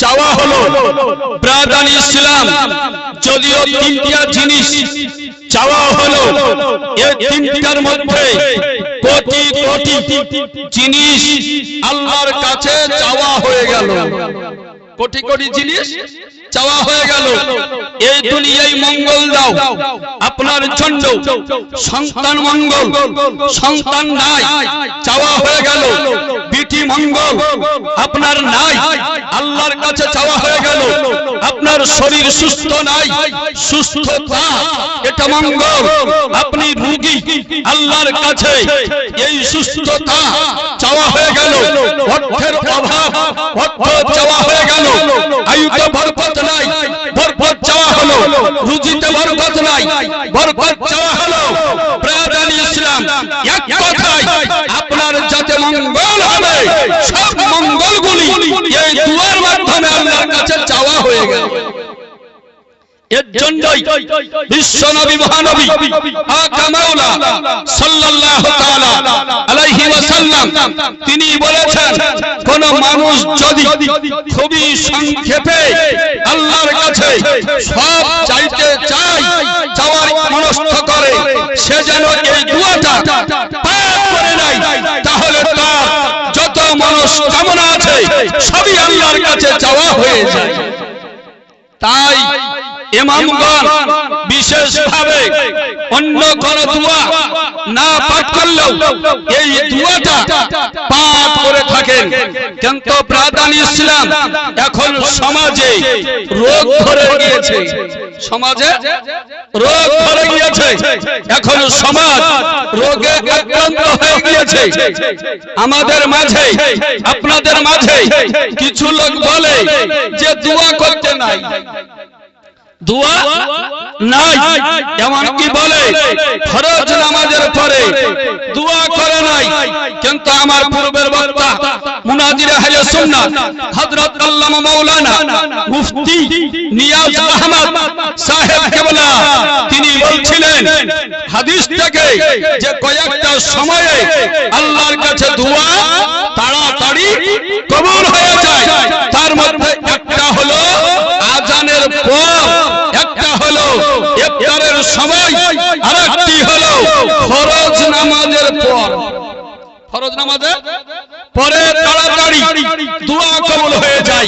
চাওয়া হলো। ব্রাদান ইসলাম যদিও তিনটা জিনিস চাওয়া হলো। এই তিনটার মধ্যে কোটি কোটি জিনিস আল্লাহর কাছে চাওয়া হয়ে গেল। কোটি কোটি জিনিস চাওয়া হয়ে গেল। এই দুনিয়ায় মঙ্গল দাও। আপনার জন্য সন্তান মঙ্গল, সন্তান নাই, চাওয়া হয়ে গেল। বিটি মঙ্গল, আপনার নাই, আল্লাহর কাছে চাওয়া হয়ে গেল। আপনার শরীর সুস্থ নাই সুস্থতা এটা মঙ্গল। আপনি রুগী, আল্লাহর কাছে এই সুস্থতা চাওয়া হয়ে গেল। অর্থের অভাব, অর্থ চাওয়া হয়ে গেল। আয়ুতে বরকত নাই। বরকত চাওয়া হলো। রুজিতে বরকত নাই। বরকত চাওয়া হলো। ব্রাদান ইসলাম। এক কথায় আপনার যাতে মঙ্গল হবে সব মঙ্গলগুলি এই দুয়ার মাধ্যমে আল্লাহর কাছে চাওয়া হয়ে গেল। এর জন্যই বিশ্ব নবী মহানবী আকা মাওলা সাল্লাল্লাহু তাআলা আলাইহি ওয়াসাল্লাম। তিনি বলেছেন কোন মানুষ যদি খুবই সংক্ষেপে আল্লাহর কাছে সব চাইতে চায় চাওয়ার মনস্থ করে সে যেন এই দুয়াটা পাঠ করে নাই তাহলে তার যত মনস্কামনা আছে সবই আল্লাহর কাছে চাওয়া হয়ে যায়। তাই ইমামগণ বিশেষ ভাবে অন্য কোন দোয়া না পাঠ করলেও এই দোয়াটা পাঠ করে থাকেন। কিন্তু প্রাদান ইসলাম এখন সমাজে রোগ ধরে গিয়েছে। সমাজে রোগ ধরে গিয়েছে। এখন সমাজ রোগে আক্রান্ত হয়ে গিয়েছে। আমাদের মাঝে আপনাদের মাঝে কিছু লোক বলে যে দোয়া করতে নাই। তিনি বলছিলেন হাদিস থেকে যে কয়েকটা সময়ে আল্লাহর কাছে দোয়া তাড়াতাড়ি কবুল হয়ে যায় তার মধ্যে একটা হলো আজানের পর একটা হলো ইফতারের সময় আরেকটি হলো ফরজ নামাজের পর ফরজ নামাজে, পরে তাড়াতাড়ি দোয়া কবুল হয়ে যায়।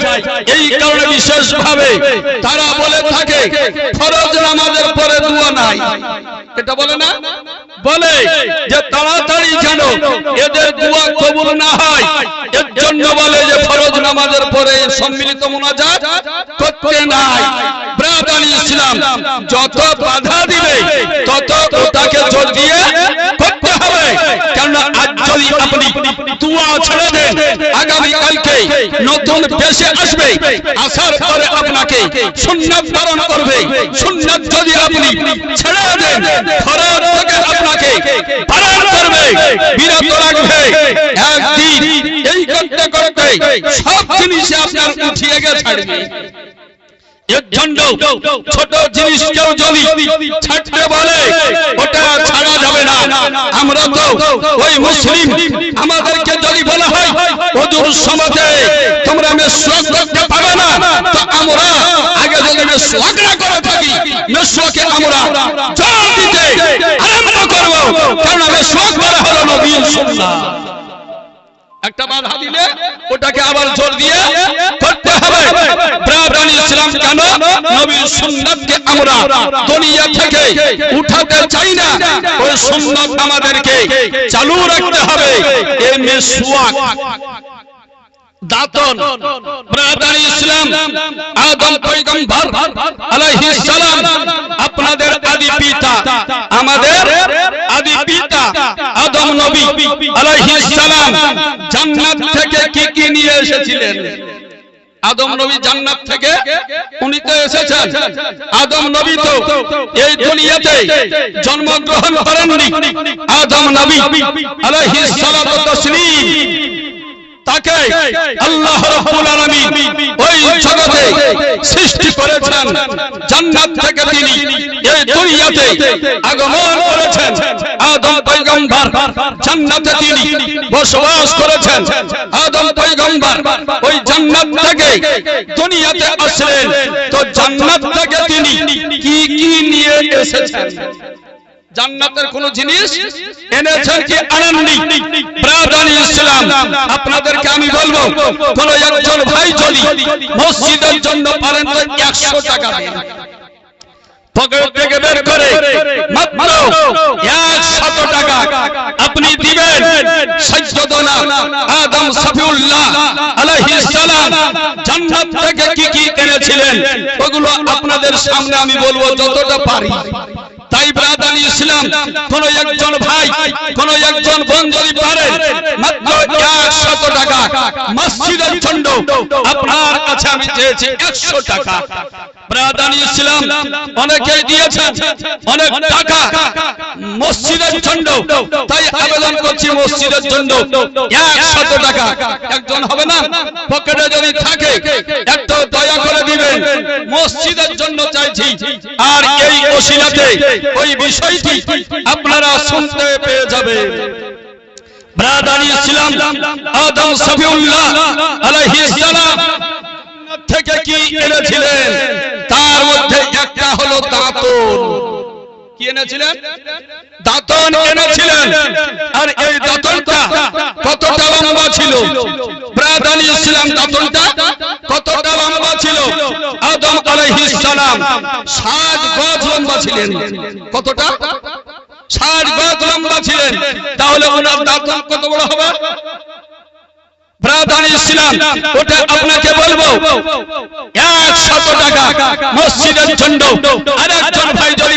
এই কারণে বিশেষ ভাবে তারা বলে থাকে, ফরজ নামাজের পরে দোয়া নাই। এটা বলে না? বলে যে তাড়াতাড়ি যেন এদের দোয়া কবুল না হয়, এর জন্য বলে যে ফরজ নামাজের পরে সম্মিলিত মোনাজাত করতে নাই। ইসলাম, যত আজ যদি আপনি দোয়া ছেড়ে দেন, আগামী কালকে নতুন দেশে আসবে, আসার পরে আপনাকে সুন্নাত ধারণ করবে। সুন্নাত যদি আপনি ছেড়ে দেন, ফরজ থেকে আপনাকে পালন করবে, বিরত রাখবে। একদিন এই করতে করতে সব জিনিস আপনার উঠিয়ে গে ছাড়বে। ছোট জিনিস কেউ যদি ছাড়তে বলে, ওটা আমরা তো ওই মুসলিম। আমাদেরকে যদি বলা হয় ওজুর সমাজে তোমরা মেসওয়াক করতে পারবে না, তো আমরা আগে যদি মেসওয়াক না করে থাকি মেসওয়াকে আমরা জল আরম্ভ কারণ হলো একটা বাধা দিলে ওটাকে আবার জোর দিয়ে করতে হবে। আমাদেরকে চালু রাখতে হবে। আপনাদের আদি পিতা, আমাদের আদি পিতা আদম নবী আলাইহিস সালাম। জান্নাত থেকে কি কি নিয়ে এসেছিলেন? আদম নবী জান্নাত থেকে উনি তো এসেছেন। আদম নবী তো এই দুনিয়াতে জন্মগ্রহণ করেননি। আদম নবী আলাইহিস সালাতু তাসলিম তাকে আল্লাহ রাব্বুল আলামিন ওই জগতে সৃষ্টি করেছেন। জান্নাত থেকে তিনি এই দুনিয়াতে আগমন করেছেন। পয়গম্বর, জান্নাতে তিনি বসবাস করেছেন। আদম পয়গম্বর, ওই জান্নাত থেকে দুনিয়াতে আসলেন। তো জান্নাত থেকে তিনি কি কি নিয়ে এসেছেন? জান্নাতের কোন জিনিস এনেছেন কি আনন্দি ব্রাদানি ইসলাম, আপনাদেরকে আমি বলব, কোন একজন ভাই যদি মসজিদের জন্য পারেন তো একশো টাকা পকেট থেকে বের করে, মাত্র টাকা আপনি দিবেন সৈয়দনা আদম সফিউল্লাহ আলাইহিস সালাম জান্নাত থেকে কি কি এনেছিলেন ওগুলো আপনাদের সামনে আমি বলব যতটা পারি। তাই ব্রাদানি ইসলাম, কোন একজন ভাই, কোন একজন বোন যদি পারেন মাত্র একশত টাকা। মসজিদের জন্য আপনার কাছে আমি চেয়েছি একশো টাকা। ব্রাদানি ইসলাম অনেকেই দিয়েছেন অনেক টাকা মসজিদের জন্য। তাই আবেদন করছি মসজিদের জন্য। একশত টাকা। একজন হবে না? পকেটে যদি থাকে একটু দয়া করে দিবেন। মসজিদের জন্য চাইছি। আর এই ওসিলাতে ওই বিষয়টি আপনারা শুনতে পেয়ে যাবে ব্রাদানি ইসলাম আদম সফিউল্লাহ আলাইহিস সালাম থেকে কি এনেছিলেন? তার মধ্যে একটা হলো দাঁতন। কি এনেছিলেন? দাঁতন এনেছিলেন। আর এই দাঁতনটা কতটা লম্বা ছিল? ব্রাদানি ইসলাম দাঁতনটা কতটা লম্বা ছিল? আদম আলাইহিস সালাম 60 গজ লম্বা ছিলেন। কতটা? 60 গজ লম্বা ছিলেন। তাহলে ওনার দাঁতন কত বড় হবে? ব্রাদান ইসলাম ওটা আপনাকে বলব। এক একশত টাকা মসজিদের জন্য আর একজন ভাই যদি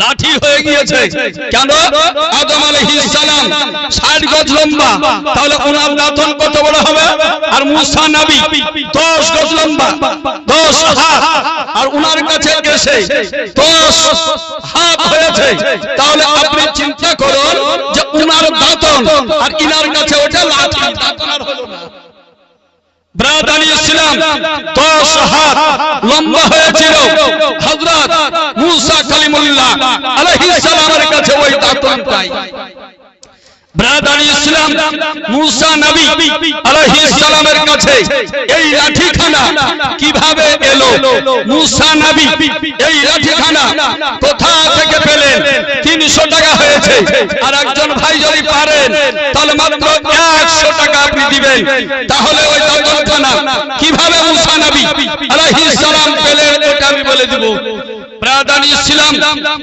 লাঠি হয়ে গিয়েছে। কেন? আদম আলাইহিস সালাম 60 গজ লম্বা। তাহলে ওনার দাঁতন কত বড় হবে? আর মুসা নবী 10 গজ লম্বা 10 হাত। আর ওনার কাছে এসে 10 হাত হয়েছে। তাহলে আপনি চিন্তা করুন যে দাঁতন আর ইনার কাছে ওটা লাঠি। দাঁতন আর হলো না ব্রাদানি ইসলাম দশ হাত লম্বা হয়েছিল। হযরত মুসা কালিমুল্লাহ আলাইহিস সালামের কাছে ওই দাঁতনটাই ব্রাদানি ইসলাম মুসা নবী আলাইহিস কাছে এই লাঠিখানা কীভাবে এলো? মুসা নবী এই লাঠিখানা কোথা থেকে পেলেন? 300 টাকা হয়েছে। আর একজন ভাই যদি পারেন, তাহলে মাত্র 100 টাকা আপনি দিবেন। তাহলে ওই দাঁতনখানা কীভাবে মুসা নবী আলাইহিস পেলেন এটা আমি বলে দেব। প্রাদান ইসলাম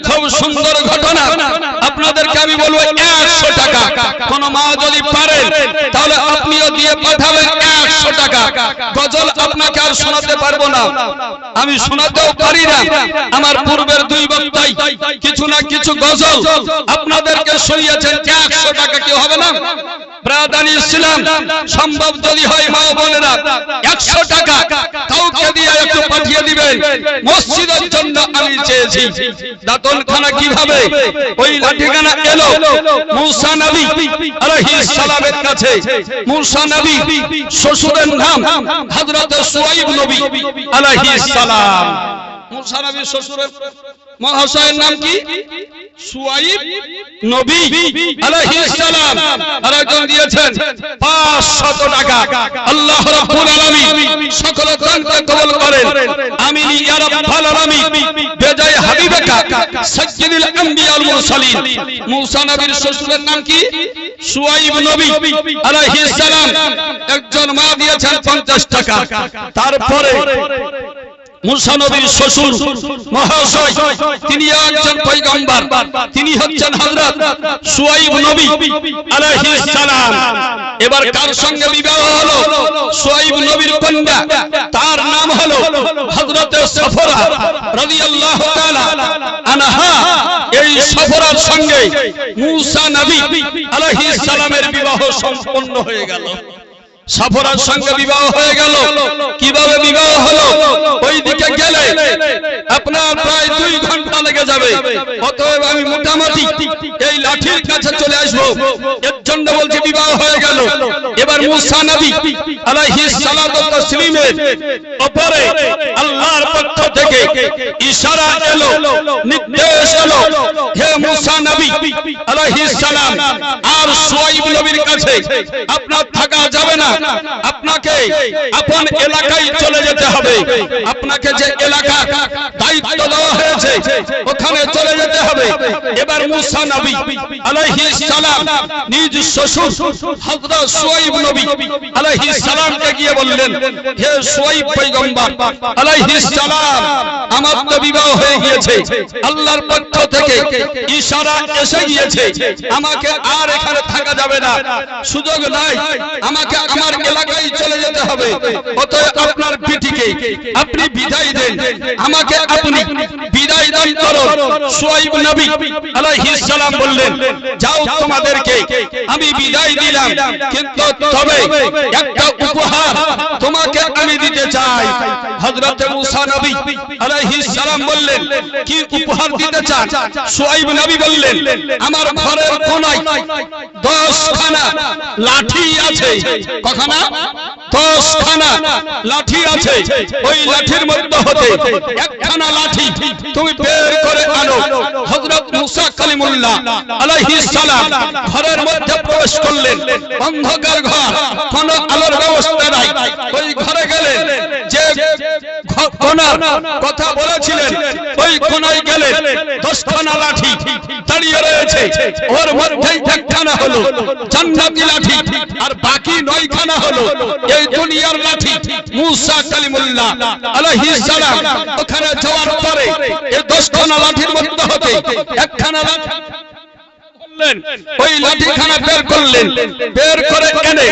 খুব সুন্দর ঘটনা। আপনাদেরকে আমি বলব একশো টাকা। কোন মা যদি পারেন তাহলে আপনিও দিয়ে পাঠাবেন একশো টাকা। গজল আপনাকে আর শোনাতে পারব না। আমি শোনাতেও পারি না। আমার পূর্বের দুই বক্তাই কিছু না কিছু গজল আপনাদেরকে শুনিয়েছেন। একশো টাকা কি হবে না? প্রাদান ইসলাম, সম্ভব যদি হয় মা বোনেরা, একশো টাকা কাউকে দিয়ে একটু পাঠিয়ে দিবেন। মসজিদের জন্য আমি চেয়েছি। কীভাবে? ওই লাঠিখানা এলো। মুসা নবী সালামের কাছে। মুসা নবী শ্বশুরের নাম হযরত সুয়াইব নবী আলাইহিস সালাম। মুসা নবীর শ্বশুরের মহাশয়ের নাম কি? সুয়াইব নবী আলাইহিস সালাম। আর একজন দিয়েছেন 500 টাকা। আল্লাহ রাব্বুল আলামিন সকল কবুল করেন। আমিন ইয়া রাব্বাল আলামিন। বেজায় হাবিবাকা সাইয়্যিদুল আম্বিয়া ওয়াল মুরসালিন। মুসা নবীর শ্বশুরের নাম কি? সুয়াইব নবী আলাইহিস সালাম। একজন মা দিয়েছেন 50 টাকা। তারপরে মুসা নবীর শ্বশুর, মহাশয়, তিনি একজন তিনি হচ্ছেন নবী সালাম। এবার কার সঙ্গে বিবাহ হলো? নবীর কন্যা, তার নাম হলো হযরত সফরা রাদিয়াল্লাহু তাআলা আনহা। এই সফরার সঙ্গে মুসা নবী আলাইহিস সালামের বিবাহ সম্পন্ন হয়ে গেল। সফরার সঙ্গে বিবাহ হয়ে গেল। কীভাবে বিবাহ হলো? ওই দিকে গেলে আপনার প্রায় দুই ঘণ্টা লেগে যাবে। অতএব আমি মোটামুটি এই লাঠির কাছে চলে আসব। এর জন্য বলছি বিবাহ হয়ে গেল। এবার মুসা নবী আলাইহিস সালাতু তাসলিমের উপরে আল্লাহর পক্ষ থেকে ইশারা এলো, নির্দেশ এলো, হে মুসা নবী আলাইহিস সালাম, আর সুয়াইব নবীর কাছে আপনার থাকা যাবে না। আপনাকে আপন এলাকায় চলে যেতে হবে। আপনাকে যে এলাকা দায়িত্ব দেওয়া হয়েছে ওখানে চলে যেতে হবে। এবার মুসা নবী আলাইহিস সালাম নিজ শ্বশুর হযরত সুয়াইব নবী আলাইহিস সালামকে গিয়ে বললেন হে সুয়াইব পয়গম্বর আলাইহিস সালাম আমার তো বিবাহ হয়ে গিয়েছে। আল্লাহর পক্ষ থেকে ইশারা এসে গিয়েছে। আমাকে আর এখানে থাকা যাবে না। সুযোগ নাই। আমাকে আমার এলাকায় চলে যেতে হবে। অতএব আপনার পিঠিকে আপনি বিদায় দেন। আমাকে আপনি বিদায় দান করুন। সোয়াইব নবী আলাইহিস সালাম বললেন, যাও তোমাদেরকে আমি বিদায় দিলাম। কিন্তু তবে একটা উপহার তোমাকে আমি দিতে চাই হযরত মুসা নবী আলাইহিস সালাম বললেন, কি উপহার দিতে চান? সুয়াইব নবী বললেন, আমার ঘরের কোনায় 10 খানা লাঠি আছে। কখানা 10 খানা লাঠি আছে। ওই লাঠির মধ্যে হতে একখানা লাঠি তুমি বের করে আনো। হযরত মুসা কালিমুল্লাহ আলাইহিস সালাম ঘরের মধ্যে প্রবেশ করলেন। অন্ধকার ঘর, কোন আলোর ব্যবস্থা নাই ওই ঘরে গেলেন যে ঘ- কোনার কথা বলেছিলেন। ওই কোনায় গেলেন দশখানা লাঠি দাঁড়িয়ে রয়েছে। ওর মধ্যেই একখানা হলো, জান্নাতি লাঠি, আর বাকি নয়খানা হলো এই দুনিয়ার লাঠি। মুসা কালিমুল্লাহ আলাইহিস সালাম ওখানে যাওয়ার পরে এই দশখানা লাঠির মধ্যে হতে একখানা লাঠি ওই লাঠিখানা বের করলেন। বের করে এনে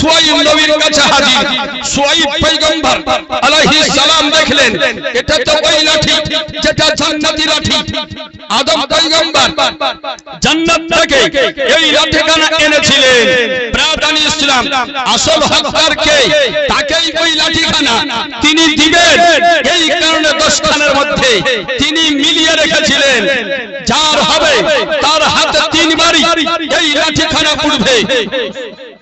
সুয়াইব নবীর কাছে হাজির। সুয়াইব পয়গম্বর সালাম দেখলেন, এটা তো ওই লাঠি, যেটা জান্নাতি লাঠি। আদম পয়গম্বর জান্নাত থেকে এই লাঠিখানা এনেছিলেন। ইসলাম, আসল হকদার কে? তাকেই ওই লাঠিখানা তিনি দিবেন। এই কারণে মধ্যে তিনি মিলিয়ে রেখেছিলেন। যার হবে তার হাতে তিনবারই এই লাঠিখানা পড়বে আলাইহিস সালাম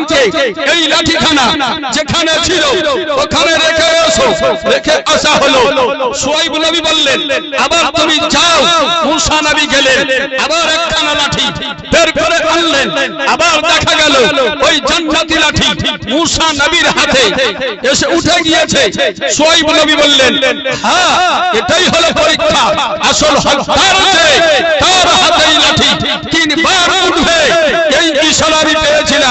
একজনকে এই লাঠিখানা যেখানে ছিল ওখানে রেখে এসো। রেখে আসা হলো। সোয়াইব নবী বললেন আবার তুমি যাও মুসা নবী গেলেন আবার একখানা লাঠি বের করে আনলেন আবার দেখা গেল ওই জান্নাতি লাঠি মুসা নবীর হাতে এসে উঠে গিয়েছে। সোয়াইব নবী বললেন হ্যাঁ এটাই হলো পরীক্ষা। আসল হকদার যে তার হাতেই লাঠি। তিনবার উঠবে এই ইশারা আমি পেয়েছিলাম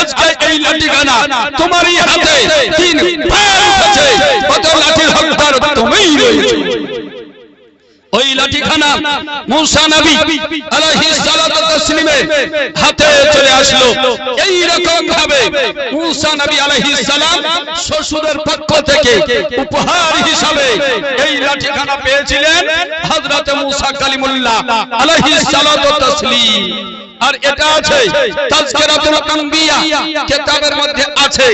আজকে এই লাঠিখানা তোমারই হাতে উঠেছে। কত লাঠির হকদার তুমিই রয়েছে ওই লাঠিখানা মুসা নবী আলাইহিস সালাতু তাসলিমের হাতে চলে আসলো। এই রকম ভাবে মুসা নবী আলাইহিস সালাম শ্বশুরের পক্ষ থেকে উপহার হিসাবে এই লাঠিখানা পেয়েছিলেন হযরত মুসা কালিমুল্লাহ আলাইহিস সালাতু তাসলিম। আর এটা আছে। তাজকিরাতুল আম্বিয়া কিতাবের মধ্যে আছে।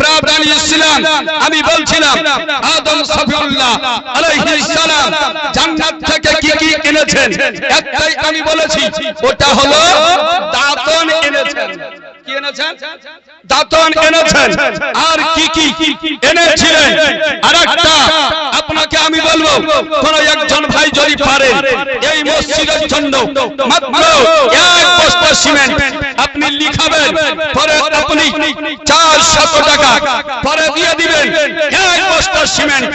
প্রাবরান ইসলাম আমি বলছিলাম, আদম সফিউল্লাহ আলাইহিস সালাম জান্নাত থেকে কি কি এনেছেন? একটাই আমি বলেছি, ওটা হলো দাতন এনেছেন। কি এনেছেন? দাতন এনেছেন। আর কি কি এনেছিলেন? আরেকটা, আপনাকে আমি বলব, কোন একজন ভাই যদি পারেন এই মসজিদের জন্য মাত্র এক বস্তা সিমেন্ট আপনি লিখাবেন, পরে আপনি চার টাকা, পরে দিয়ে দিবেন এক বস্তা সিমেন্ট।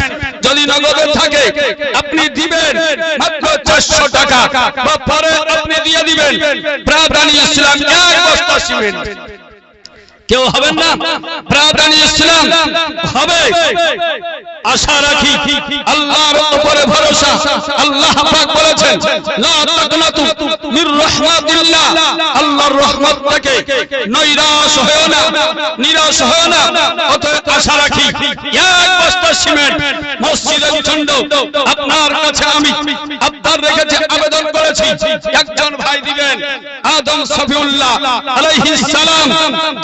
যদি নগদে থাকে, আপনি দিবেন মাত্র চার পাঁচশো টাকা, বা পরে দিবেন প্রাদানি ইসলাম এক বস্তা সিমেন্ট কেউ হবেন না। প্রাদানি ইসলাম হবে। আশা রাখি। আল্লাহর উপরে ভরসা। আল্লাহ পাক বলেছেন, লা তাকনাতু মির রাহমাতিল্লাহ। আল্লাহর রহমত থেকে নৈরাশ হয়েও না, নিরাশ হয়েও না। অতএব আশা রাখি, এক বস্তা সিমেন্ট মসজিদের জন্য আপনার কাছে আমি আবদার রেখেছি, আবেদন করেছি। একজন ভাই দিবেন, আদম সফিউল্লাহ আলাইহিস সালাম,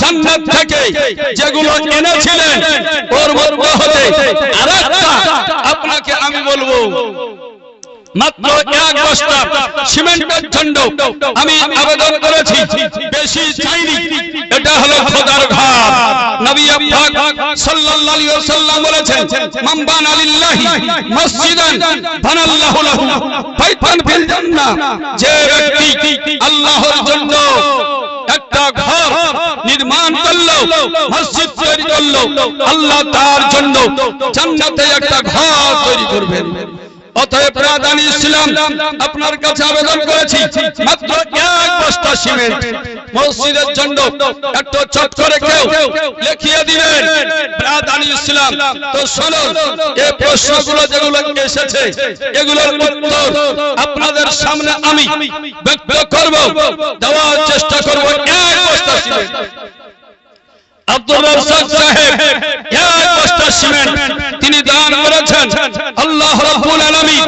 জান্নাত থেকে যেগুলো এনেছিলেন, ওর হতে আরেকটা আপনাকে আমি বলব। মাত্র এক বস্তা সিমেন্টের জন্য আমি আবেদন করেছি, বেশি চাইনি। এটা হলো খোদার ঘর নবী পাক সাল্লাল্লাহু আলাইহি ওয়াসাল্লাম বলেছেন, মান বানা লিল্লাহি মসজিদান বানাল্লাহু লাহু। বাইতান ফিল জান্নাহ। যে ব্যক্তি আল্লাহর জন্য একটা ঘর নির্মাণ করল, মসজিদ তৈরি করল, আল্লাহ তার জন্য জান্নাতে একটা ঘর তৈরি করবেন। অতএব ইসলাম, আপনার কাছে আবেদন করেছি, মাত্র এক বস্তা সিমেন্ট। মসজিদের একটু চট করে কেউ লিখিয়ে ইসলাম, তো প্রশ্নগুলো যেগুলো এসেছে, এগুলোর উত্তর আপনাদের সামনে আমি ব্যক্ত করব, দেওয়ার চেষ্টা করব। এক বস্তা সিমেন্ট। আব্দুল রাজ্জাক সাহেব এক বস্তা সিমেন্ট তিনি দান করেছেন আল্লাহ রাব্বুল আলামিন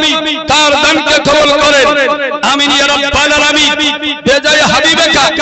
তার দানকে কবুল করেন আমিন ইয়া রাব্বাল আলামিন বেজায় হাবিবেকা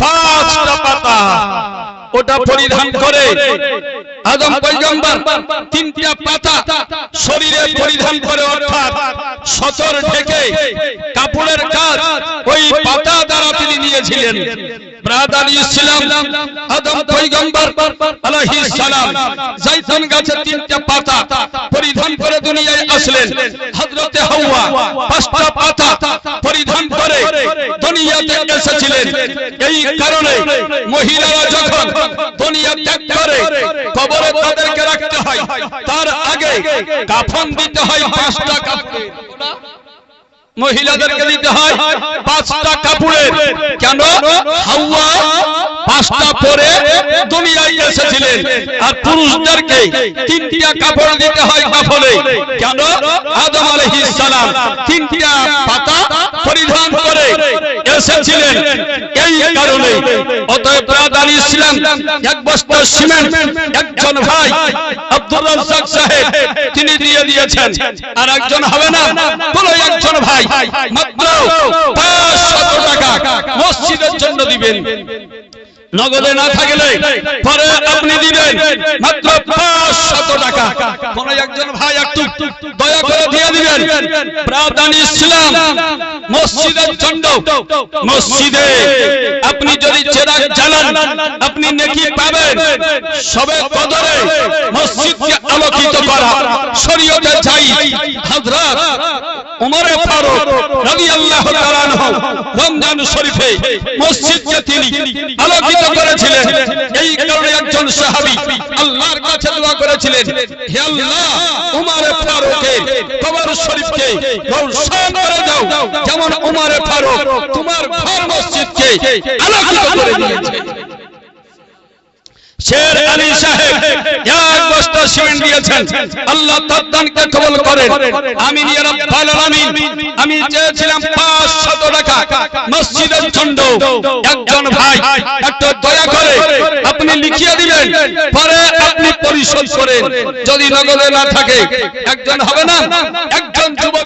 পাঁচটা পাতা ওটা পরিধান করে। আদম পয়গম্বর তিনটা পাতা শরীরে পরিধান করে অর্থাৎ সতর থেকে কাপড়ের কাজ ওই পাতা দ্বারা তিনি নিয়েছিলেন। ব্রাদার ইসলাম আদম পয়গম্বর আলাইহিস সালাম। জাইতুন গাছের তিনটা পাতা পরিধান করে দুনিয়ায় আসলেন। হযরতে হাওয়া পাঁচটা পাতা পরিধান করে দুনিয়াতে এসেছিলেন। এই কারণে মহিলারা যখন দুনিয়া ত্যাগ করে কবরে তার আগে কাফন দিতে হয় পাঁচটা কাপড় মহিলাদেরকে দিতে হয় পাঁচটা কাপড়ের। কেন? হাওয়া পাঁচটা পরে দুনিয়ায় এসেছিলেন। আর পুরুষদেরকে তিনটা কাপড় দিতে হয় কাপড়ে কেন? আদম আলাইহিস সালাম তিনটা পাতা পরিধান করে এসেছিলেন এই কারণে। অতএব ব্রাদার ইসলাম এক বস্তা সিমেন্ট একজন ভাই আব্দুর রাজ্জাক সাহেব তিনি দিয়ে দিয়েছেন। আর একজন হবে না বলো একজন ভাই মাত্র পাঁচশত টাকা মসজিদের জন্য দিবেন। নগদে না থাকলে পরে আপনি দিবেন মাত্র পাঁচশত টাকা? কোন একজন ভাই একটু দয়া করে দিয়ে দিবেন। প্রাদান ইসলাম, মসজিদের জন্য মসজিদে আপনি যদি চেরাগ জ্বালান, আপনি নেকি পাবেন। সবে কদরে মসজিদকে আলোকিত করা। শরীয়তে যাই, হযরত উমরে ফারুক রাদিয়াল্লাহু তাআলা রমজান শরীফে মসজিদকে তিনি আলোকিত করেছিলেন। এই কারণে একজন সাহাবী আল্লাহর কাছে দোয়া করেছিলেন হে আল্লাহ উমরে ফারুকের কবর শরীফকে রওশন করে দাও। যেমন উমরে ফারুক তোমার ঘর মসজিদকে আলোকিত করে দিয়েছে। শের আলী সাহেব এক বস্তা সিমেন্ট দিয়েছেন। আল্লাহ তার দানকে কবুল করেন। আমিন ইয়া রাব্বাল আলামিন, আমি চেয়েছিলাম 500 টাকা। মসজিদের জন্য একজন ভাই, একটু দয়া করে আপনি লিখিয়ে দিবেন। পরে আপনি পরিশোধ করেন। যদি নগদে না থাকে, একজন হবে না? একজন যুবক